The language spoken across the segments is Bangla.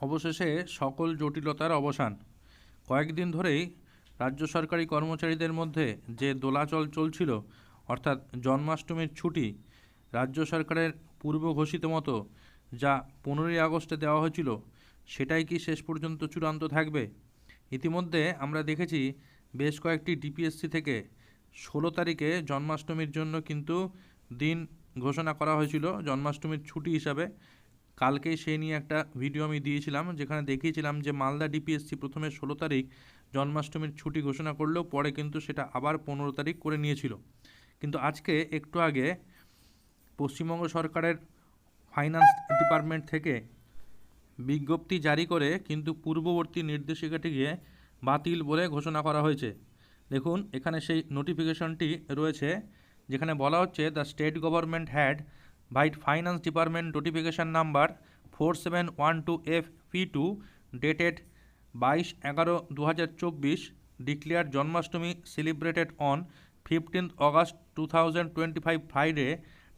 অবশেষে সকল জটিলতার অবসান। কয়েকদিন ধরেই রাজ্য সরকারি কর্মচারীদের মধ্যে যে দোলাচল চলছিল, অর্থাৎ জন্মাষ্টমীর ছুটি, রাজ্য সরকারের পূর্ব ঘোষিত মতো যা পনেরোই আগস্টে দেওয়া হয়েছিল, সেটাই কি শেষ পর্যন্ত চূড়ান্ত থাকবে? ইতিমধ্যে আমরা দেখেছি বেশ কয়েকটি ডিপিএসসি থেকে ষোলো তারিখে জন্মাষ্টমীর জন্য কিন্তু দিন ঘোষণা করা হয়েছিল, জন্মাষ্টমীর ছুটি হিসাবে। কালকেই সেই নিয়ে একটা ভিডিও আমি দিয়েছিলাম, যেখানে দেখিয়েছিলাম যে মালদা ডিপিএসসি প্রথমে ষোলো তারিখ জন্মাষ্টমীর ছুটি ঘোষণা করলেও পরে কিন্তু সেটা আবার পনেরো তারিখ করে নিয়েছিল। কিন্তু আজকে একটু আগে পশ্চিমবঙ্গ সরকারের ফাইন্যান্স ডিপার্টমেন্ট থেকে বিজ্ঞপ্তি জারি করে কিন্তু পূর্ববর্তী নির্দেশিকাটিকে বাতিল বলে ঘোষণা করা হয়েছে। দেখুন, এখানে সেই নোটিফিকেশনটি রয়েছে, যেখানে বলা হচ্ছে the state government had vide finance department notification number four seven one two F P two dated বাইশ এগারো দু হাজার চব্বিশ declare Janmashtami celebrated on fifteenth August two thousand twenty five Friday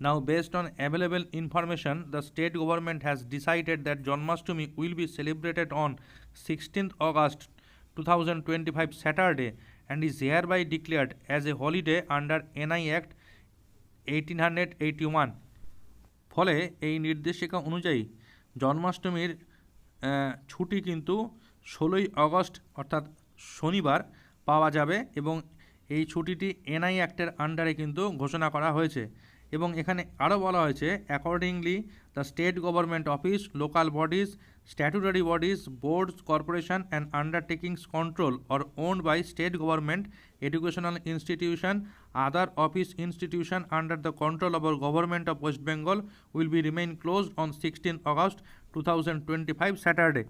now based on available information the state government has decided that Janmashtami will be celebrated on sixteenth August two thousand twenty five Saturday and is hereby declared as a holiday under NI act eighteen hundred eighty one ফলে এই নির্দেশিকা অনুযায়ী জন্মাষ্টমীর ছুটি কিন্তু ষোলোই অগস্ট অর্থাৎ শনিবার পাওয়া যাবে এবং এই ছুটিটি এনআই অ্যাক্টের আন্ডারে কিন্তু ঘোষণা করা হয়েছে। এবং এখানে আরও বলা হয়েছে accordingly the state government office local bodies statutory bodies boards corporation and undertakings control or owned by state government educational institution, other office institution under the control of our government of west bengal will be remain closed on 16 august 2025 saturday.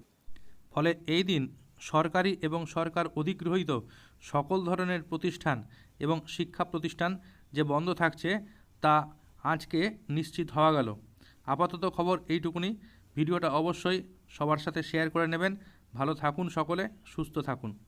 ফলে এই দিন সরকারি এবং সরকার অধিগৃহীত সকল ধরনের প্রতিষ্ঠান এবং শিক্ষা প্রতিষ্ঠান যে বন্ধ থাকছে তা আজকে নিশ্চিত হওয়া গেল। আপাতত খবর এইটুকুনি। ভিডিওটা অবশ্যই সবার সাথে শেয়ার করে নেবেন। ভালো থাকুন সকলে, সুস্থ থাকুন।